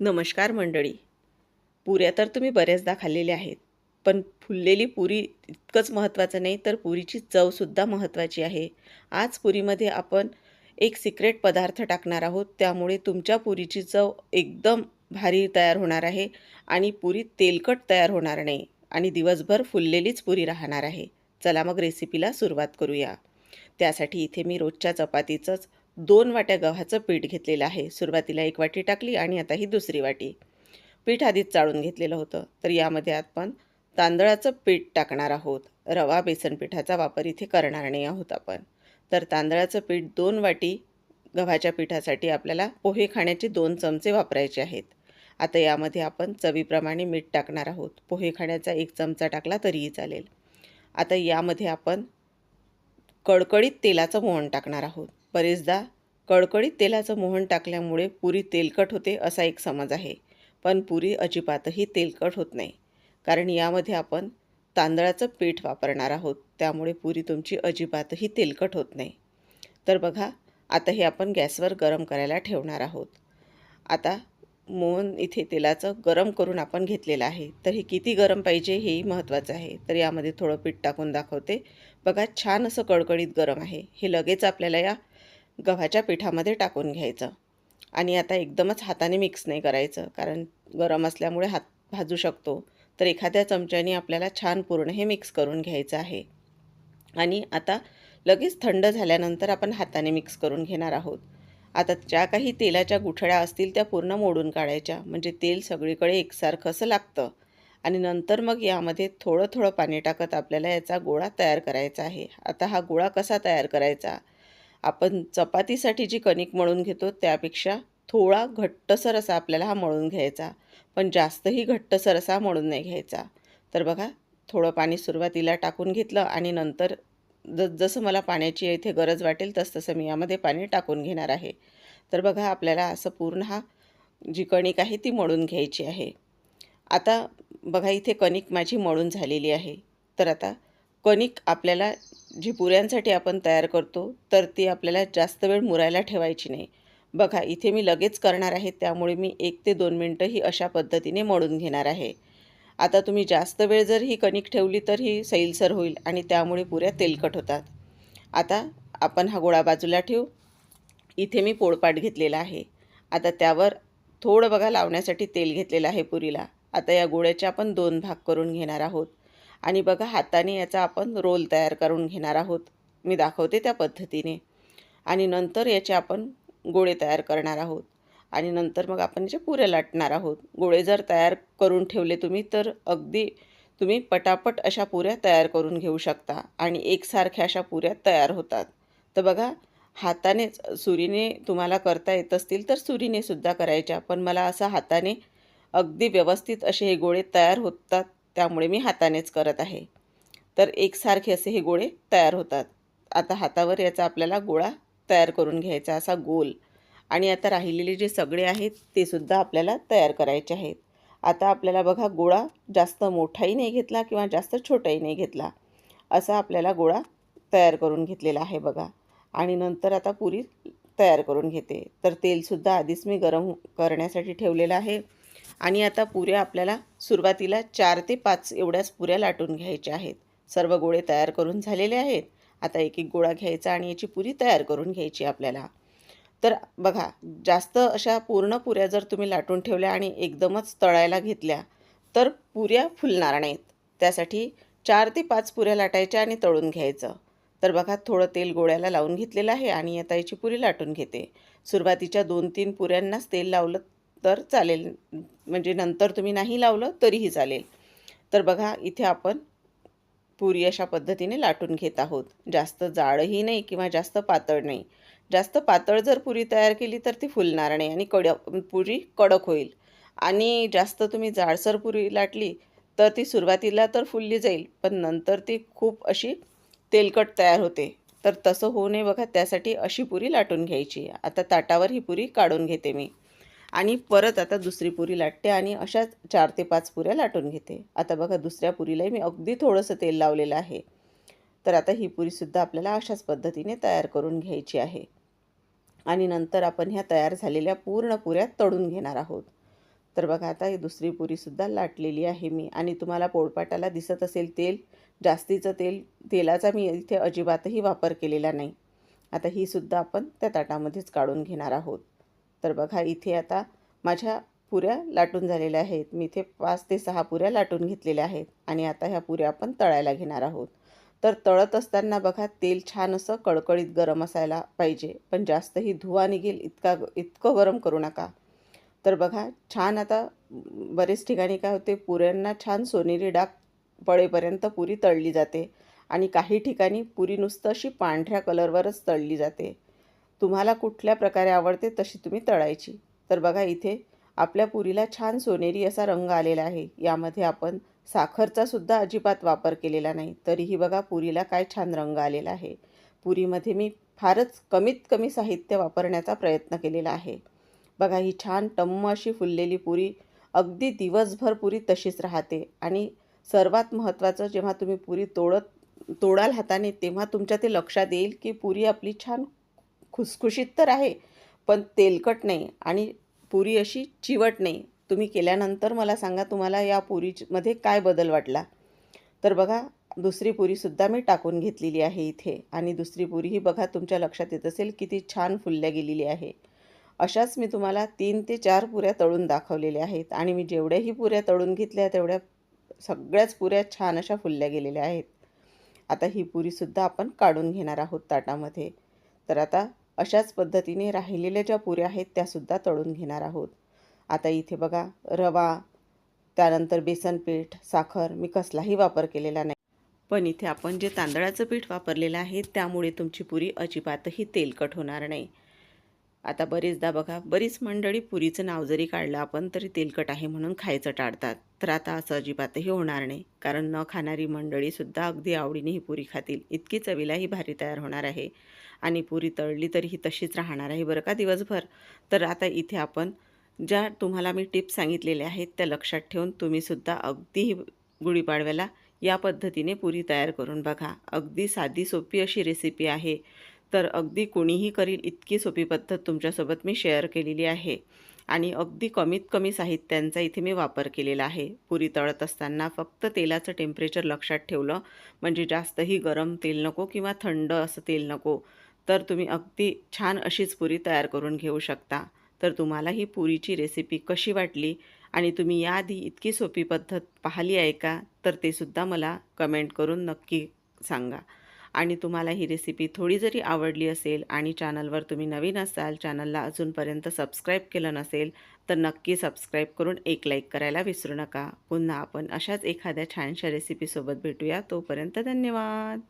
नमस्कार मंडळी. पुऱ्या तर तुम्ही बऱ्याचदा खाल्लेल्या आहेत पण फुललेली पुरी इतकंच महत्त्वाचं नाही तर पुरीची चवसुद्धा महत्त्वाची आहे. आज पुरीमध्ये आपण एक सिक्रेट पदार्थ टाकणार आहोत त्यामुळे तुमच्या पुरीची चव एकदम भारी तयार होणार आहे आणि पुरी तेलकट तयार होणार नाही आणि दिवसभर फुललेलीच पुरी राहणार आहे. चला मग रेसिपीला सुरुवात करूया. त्यासाठी इथे मी रोजच्या चपातीचंच दोन वाट्या गव्हाचं पीठ घेतलेलं आहे. सुरुवातीला एक वाटी टाकली आणि आता ही दुसरी वाटी. पीठ आधीच चाळून घेतलेलं होतं. तर यामध्ये आपण तांदळाचं पीठ टाकणार आहोत. रवा बेसन पिठाचा वापर इथे करणार नाही आहोत आपण. तर तांदळाचं पीठ दोन वाटी गव्हाच्या पिठासाठी आपल्याला पोहे खाण्याचे दोन चमचे वापरायचे आहेत. आता यामध्ये आपण चवीप्रमाणे मीठ टाकणार आहोत. पोहे खाण्याचा एक चमचा टाकला तरीही चालेल. आता यामध्ये आपण कडकडीत तेलाचं मोहन टाकणार आहोत. बरेचदा कडकडीत तेलाचं मोहन टाकल्यामुळे पुरी तेलकट होते असा एक समज आहे. पण पुरी अजिबातही तेलकट होत नाही. कारण यामध्ये आपण तांदळाचं पीठ वापरणार आहोत. त्यामुळे पुरी तुमची अजिबातही तेलकट होत नाही. तर बघा आता हे आपण गॅसवर गरम करायला ठेवणार आहोत. आता मोहन इथे तेलाचं गरम करून आपण घेतलेलं आहे. तर हे किती गरम पाहिजे हेही महत्त्वाचं आहे. तर यामध्ये थोडं पीठ टाकून दाखवते. बघा छान असं कडकडीत गरम आहे. हे लगेच आपल्याला या गव्हाच्या पिठामध्ये टाकून घ्यायचं. आणि आता एकदमच हाताने मिक्स नाही करायचं कारण गरम असल्यामुळे हात भाजू शकतो. तर एखाद्या चमच्याने आपल्याला छान पूर्ण हे मिक्स करून घ्यायचं आहे. आणि आता लगेच थंड झाल्यानंतर आपण हाताने मिक्स करून घेणार आहोत. आता ज्या काही तेलाच्या गुठळ्या असतील त्या पूर्ण मोडून काढायच्या. म्हणजे तेल सगळीकडे एकसारखं असं लागतं. आणि नंतर मग यामध्ये थोडं थोडं पाणी टाकत आपल्याला याचा गोळा तयार करायचा आहे. आता हा गोळा कसा तयार करायचा? आपण चपातीसाठी जी कणिक मळून घेतो त्यापेक्षा थोडा घट्टसर असा आपल्याला हा मळून घ्यायचा. पण जास्तही घट्टसर असा मळून नाही घ्यायचा. तर बघा थोडं पाणी सुरुवातीला टाकून घेतलं आणि नंतर ज जसं मला पाण्याची इथे गरज वाटेल तसतसं मी यामध्ये पाणी टाकून घेणार आहे. तर बघा आपल्याला असं पूर्ण हा जी कणिक आहे ती मळून घ्यायची आहे. आता बघा इथे कणिक माझी मळून झालेली आहे. तर आता कणिक आपल्याला जी पुऱ्यांसाठी आपण तयार करतो तर ती आपल्याला जास्त वेळ मुरायला ठेवायची नाही. बघा इथे मी लगेच करणार आहे त्यामुळे मी एक ते दोन मिनटं ही अशा पद्धतीने मळून घेणार आहे. आता तुम्ही जास्त वेळ जर ही कणिक ठेवली तर ही सैलसर होईल आणि त्यामुळे पुऱ्या तेलकट होतात. आता आपण हा गोळा बाजूला ठेवू. इथे मी पोळपाट घेतलेला आहे. आता त्यावर थोडं बघा लावण्यासाठी तेल घेतलेलं आहे पुरीला. आता या गोळ्याचे आपण दोन भाग करून घेणार आहोत. आणि बघा हाताने याचा आपण रोल तयार करून घेणार आहोत. मी दाखवते त्या पद्धतीने. आणि नंतर याचे आपण गोळे तयार करणार आहोत. आणि नंतर मग आपण याच्या पुऱ्या लाटणार आहोत. गोळे जर तयार करून ठेवले तुम्ही तर अगदी तुम्ही पटापट अशा पुऱ्या तयार करून घेऊ शकता. आणि एकसारख्या अशा पुऱ्या तयार होतात. तर बघा हातानेच सुरीने तुम्हाला करता येत असतील तर सुरीने सुद्धा करायच्या. पण मला असं हाताने अगदी व्यवस्थित असे हे गोळे तयार होतात. त्यामुळे मी हातानेच करत आहे. तर एकसारखे असे हे गोळे तयार होतात. आता हातावर याचा आपल्याला गोळा तयार करून घ्यायचा असा गोल. आणि आता राहिलेले जे सगळे आहेत ते सुद्धा आपल्याला तयार करायचे आहेत. आता आपल्याला बघा गोळा जास्त मोठाही नाही घेतला किंवा जास्त छोटाही नाही घेतला. असा आपल्याला गोळा तयार करून घेतलेला आहे बघा. आणि नंतर आता पुरी तयार करून घेते. तर तेलसुद्धा आधीच मी गरम करण्यासाठी ठेवलेलं आहे. आणि आता पुऱ्या आपल्याला सुरुवातीला चार ते पाच एवढ्याच पुऱ्या लाटून घ्यायच्या आहेत. सर्व गोळे तयार करून झालेले आहेत. आता एक एक गोळा घ्यायचा आणि याची पुरी तयार करून घ्यायची आपल्याला. तर बघा जास्त अशा पूर्ण पुऱ्या जर तुम्ही लाटून ठेवल्या आणि एकदमच तळायला घेतल्या तर पुऱ्या फुलणार नाहीत. त्यासाठी चार ते पाच पुऱ्या लाटायच्या आणि तळून घ्यायचं. तर बघा थोडं तेल गोळ्याला लावून घेतलेलं आहे आणि आता याची पुरी लाटून घेते. सुरुवातीच्या दोन तीन पुऱ्यांनाच तेल लावलं तर चालेल. म्हणजे नंतर तुम्ही नाही लावलं तरीही चालेल. तर बघा इथे आपण पुरी अशा पद्धतीने लाटून घेत आहोत. जास्त जाडही नाही किंवा जास्त पातळ नाही. जास्त पातळ जर पुरी तयार केली तर ती फुलणार नाही आणि कड पुरी कडक होईल. आणि जास्त तुम्ही जाडसर पुरी लाटली तर ती सुरुवातीला तर फुलली जाईल पण नंतर ती खूप अशी तेलकट तयार होते. तर तसं होऊ नये बघा त्यासाठी अशी पुरी लाटून घ्यायची. आता ताटावर ही पुरी काढून घेते मी. आणि परत आता दुसरी पुरी लाटते आणि अशाच चार ते पाच पुऱ्या लाटून घेते. आता बघा दुसऱ्या पुरीलाही मी अगदी थोडंसं तेल लावलेलं आहे. तर आता ही पुरीसुद्धा आपल्याला अशाच पद्धतीने तयार करून घ्यायची आहे. आणि नंतर आपण ह्या तयार झालेल्या पूर्ण पुऱ्या तळून घेणार आहोत. तर बघा आता ही दुसरी पुरीसुद्धा लाटलेली आहे मी. आणि तुम्हाला पोळपाटाला दिसत असेल तेल जास्तीचं तेल तेलाचा मी इथे अजिबातही वापर केलेला नाही. आता ही सुद्धा आपण त्या ताटामध्येच काढून घेणार आहोत. तर बघा इथे आता माझ्या पुऱ्या लाटून झालेल्या आहेत. मी इथे पाच ते सहा पुऱ्या लाटून घेतलेल्या आहेत आणि आता ह्या पुऱ्या आपण तळायला घेणार आहोत. तर तळत असताना बघा तेल छान असं कळकळीत गरम असायला पाहिजे पण जास्तही धुवा निघेल इतका इतकं गरम करू नका. तर बघा छान आता बरेच ठिकाणी काय होते पुऱ्यांना छान सोनेरी डाग पडेपर्यंत पुरी तळली जाते आणि काही ठिकाणी पुरी नुसतं अशी पांढऱ्या कलरवरच तळली जाते. तुम्हाला कुठल्या प्रकारे आवडते तशी तुम्ही तळायची. तर बघा इथे आपल्या पुरीला छान सोनेरी असा रंग आलेला आहे. यामध्ये आपण साखरचा सुद्धा अजिबात वापर केलेला नाही. तरीही बघा पुरीला काय छान रंग आलेला आहे. पुरीमध्ये मी फारच कमीत कमी साहित्य वापरण्याचा प्रयत्न केलेला आहे. बघा ही छान टम्म अशी फुललेली पुरी अगदी दिवसभर पुरी तशीच राहते. आणि सर्वात महत्त्वाचं जेव्हा तुम्ही पुरी तोडत तोडाल हाताने तेव्हा तुमच्या ते लक्षात येईल की पुरी आपली छान खुसखुशीत तर आहे पण तेलकट नाही आणि पुरी अशी चिवट नाही. तुम्ही केल्यानंतर मला सांगा तुम्हाला या पुरीमध्ये काय बदल वाटला. तर बघा दुसरी पुरीसुद्धा मी टाकून घेतलेली आहे इथे आणि दुसरी पुरीही बघा तुमच्या लक्षात येत असेल किती छान फुलल्या गेलेली आहे. अशाच मी तुम्हाला तीन ते चार पुऱ्या तळून दाखवलेल्या आहेत आणि मी जेवढ्याही पुऱ्या तळून घेतल्या तेवढ्या सगळ्याच पुऱ्या छान अशा फुलल्या गेलेल्या आहेत. आता ही पुरीसुद्धा आपण काढून घेणार आहोत ताटामध्ये. तर आता अशाच पद्धतीने राहिलेल्या ज्या पुऱ्या आहेत त्यासुद्धा तळून घेणार आहोत. आता इथे बघा रवा त्यानंतर बेसन पीठ साखर मी कसलाही वापर केलेला नाही. पण इथे आपण जे तांदळाचं पीठ वापरलेलं आहे त्यामुळे तुमची पुरी अजिबातही तेलकट होणार नाही. आता बरेचदा बघा बरीच मंडळी पुरीचं नाव जरी काढलं आपण तरी तेलकट आहे म्हणून खायचं टाळतात. तर आता असं अजिबातही होणार नाही. कारण न खाणारी मंडळीसुद्धा अगदी आवडीने ही पुरी खातील. इतकी चवीलाही भारी तयार होणार आहे. आणि पुरी तळली तरी ही तशीच राहणार आहे बरं का दिवसभर? तर आता इथे आपण ज्या तुम्हाला मी टिप्स सांगितलेल्या आहेत त्या लक्षात ठेवून तुम्हीसुद्धा अगदीही गुढीपाडव्याला या पद्धतीने पुरी तयार करून बघा. अगदी साधी सोपी अशी रेसिपी आहे. तर अगदी कोणीही करील इतकी सोपी पद्धत तुमच्यासोबत मी शेअर केलेली आहे. आणि अगदी कमीत कमी साहित्यांचा इथे मी वापर केलेला आहे. पुरी तळत असताना फक्त तेलाचं टेम्परेचर लक्षात ठेवलं म्हणजे जास्तही गरम तेल नको किंवा थंड असं तेल नको तर तुम्ही अगदी छान अशीच पुरी तयार करून घेऊ शकता. तर तुम्हाला ही पुरीची रेसिपी कशी वाटली आणि तुम्ही याआधी इतकी सोपी पद्धत पाहिली आहे का तर ते सुद्धा मला कमेंट करून नक्की सांगा. आणि तुम्हाला ही रेसिपी थोडी जरी आवडली असेल आणि चॅनलवर तुम्ही नवीन असाल चॅनलला अजूनपर्यंत सबस्क्राईब केलं नसेल तर नक्की सबस्क्राईब करून एक लाईक करायला विसरू नका. पुन्हा आपण अशाच एखाद्या छानशा रेसिपीसोबत भेटूया. तोपर्यंत धन्यवाद.